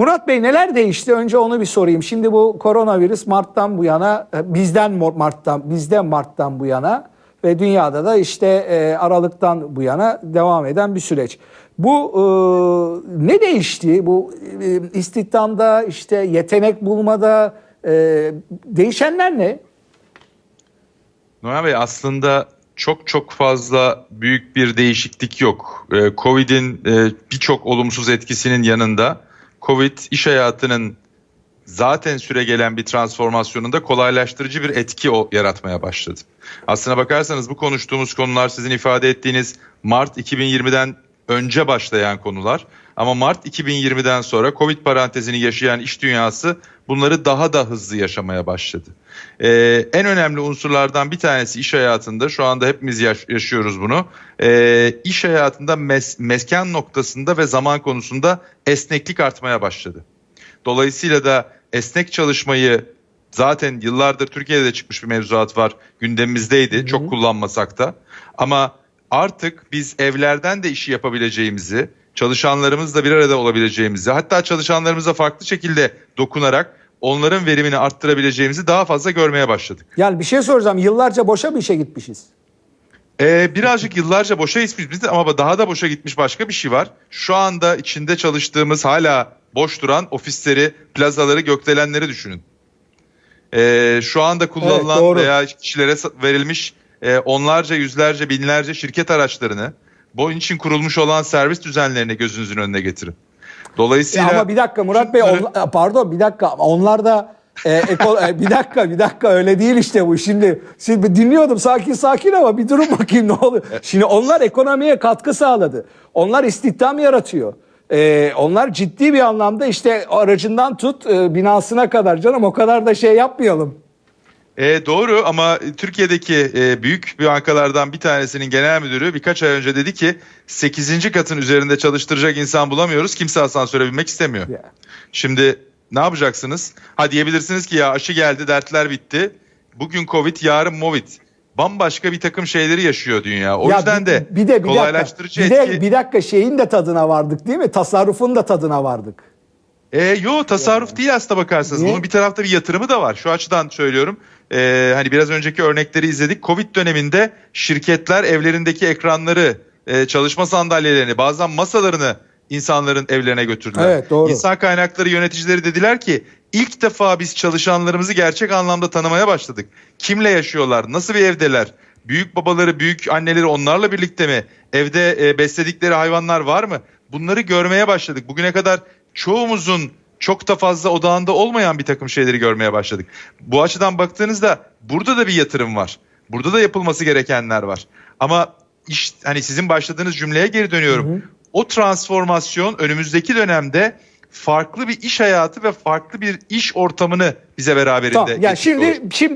Murat Bey neler değişti? Önce onu bir sorayım. Şimdi bu koronavirüs Mart'tan bu yana e, bizden Mart'tan bizden Mart'tan bu yana ve dünyada da işte e, Aralık'tan bu yana devam eden bir süreç. Bu e, ne değişti? Bu e, istihdamda işte yetenek bulmada değişenler ne? Noyan Bey aslında çok çok fazla büyük bir değişiklik yok. Covid'in birçok olumsuz etkisinin yanında Covid iş hayatının zaten süre gelen bir transformasyonunda kolaylaştırıcı bir etki o- yaratmaya başladı. Aslına bakarsanız bu konuştuğumuz konular sizin ifade ettiğiniz Mart 2020'den önce başlayan konular. Ama Mart 2020'den sonra Covid parantezini yaşayan iş dünyası bunları daha da hızlı yaşamaya başladı. Ee, en önemli unsurlardan bir tanesi iş hayatında şu anda hepimiz yaş- yaşıyoruz bunu. Ee, iş hayatında mes- mesken noktasında ve zaman konusunda esneklik artmaya başladı. Dolayısıyla da esnek çalışmayı zaten yıllardır Türkiye'de de çıkmış bir mevzuat var. Gündemimizdeydi. Çok kullanmasak da. Ama artık biz evlerden de işi yapabileceğimizi, çalışanlarımızla bir arada olabileceğimizi, hatta çalışanlarımıza farklı şekilde dokunarak onların verimini arttırabileceğimizi daha fazla görmeye başladık. Yani bir şey soracağım. Yıllarca boşa bir işe gitmişiz. Ee, birazcık yıllarca boşa gitmiş biz de ama daha da boşa gitmiş başka bir şey var. Şu anda içinde çalıştığımız hala boş duran ofisleri, plazaları, gökdelenleri düşünün. Ee, şu anda kullanılan doğru. veya kişilere verilmiş e, onlarca, yüzlerce, binlerce şirket araçlarını bunun için kurulmuş olan servis düzenlerini gözünüzün önüne getirin. Dolayısıyla Ya ama bir dakika Murat Bey onla- pardon bir dakika onlar da e, eko- e, bir dakika bir dakika öyle değil işte bu şimdi şimdi dinliyordum sakin sakin ama bir durun bakayım ne oluyor. Şimdi onlar ekonomiye katkı sağladı. Onlar istihdam yaratıyor. E, onlar ciddi bir anlamda işte aracından tut e, binasına kadar canım o kadar da şey yapmayalım. E, doğru ama Türkiye'deki e, büyük bankalardan bir tanesinin genel müdürü birkaç ay önce dedi ki 8. katın üzerinde çalıştıracak insan bulamıyoruz. Kimse asansöre binmek istemiyor. Ya. Şimdi ne yapacaksınız? Ha diyebilirsiniz ki ya aşı geldi dertler bitti. Bugün Covid yarın Movid. Bambaşka bir takım şeyleri yaşıyor dünya. O Ya yüzden bir- de bir de bir kolaylaştırıcı dakika, bir etki. de bir dakika şeyin de tadına vardık değil mi? Tasarrufun da tadına vardık. E, yo tasarruf değil aslında bakarsanız. Niye? Bunun bir tarafta bir yatırımı da var. Şu açıdan söylüyorum. E, hani biraz önceki örnekleri izledik. Covid döneminde şirketler evlerindeki ekranları, e, çalışma sandalyelerini, bazen masalarını insanların evlerine götürdüler. Evet, doğru. İnsan kaynakları yöneticileri dediler ki ilk defa biz çalışanlarımızı gerçek anlamda tanımaya başladık. Kimle yaşıyorlar? Nasıl bir evdeler? Büyük babaları, büyük anneleri onlarla birlikte mi? Evde e, besledikleri hayvanlar var mı? Bunları görmeye başladık. Bugüne kadar çoğumuzun çok da fazla odağında olmayan bir takım şeyleri görmeye başladık. Bu açıdan baktığınızda burada da bir yatırım var. Burada da yapılması gerekenler var. Ama iş hani sizin başladığınız cümleye geri dönüyorum. O transformasyon önümüzdeki dönemde farklı bir iş hayatı ve farklı bir iş ortamını bize beraberinde Tamam. Yani şimdi şimdi